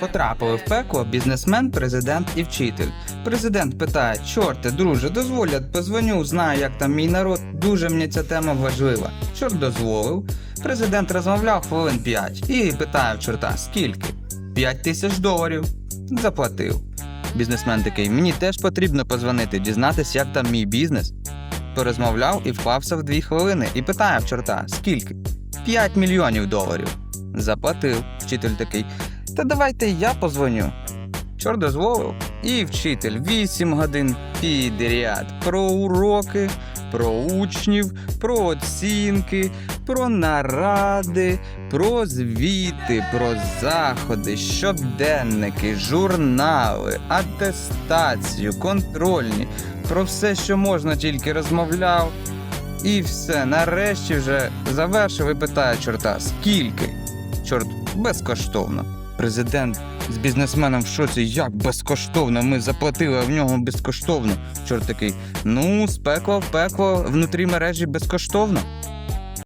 Потрапили в пекло бізнесмен, президент і вчитель. Президент питає: Чорте, друже, дозволь, я позвоню, знаю, як там мій народ. Дуже мені ця тема важлива. Чорт дозволив. Президент розмовляв хвилин 5 і питає в чорта, скільки? 5 тисяч доларів. Заплатив. Бізнесмен такий, мені теж потрібно позвонити, дізнатися, як там мій бізнес. Порозмовляв і вклався в дві хвилини і питає в чорта, скільки? 5 мільйонів доларів. Заплатив. Вчитель такий. Та давайте я позвоню. Чорт дозволив. І вчитель 8 годин підряд про уроки, про учнів, про оцінки, про наради, про звіти, про заходи, щоденники, журнали, атестацію, контрольні, про все, що можна, тільки розмовляв. І все, нарешті вже завершив і питає чорта, скільки? Чорт, безкоштовно. Президент з бізнесменом в шоці, як безкоштовно? Ми заплатили, в нього безкоштовно. Чорт такий, ну, в пекло внутрі мережі безкоштовно.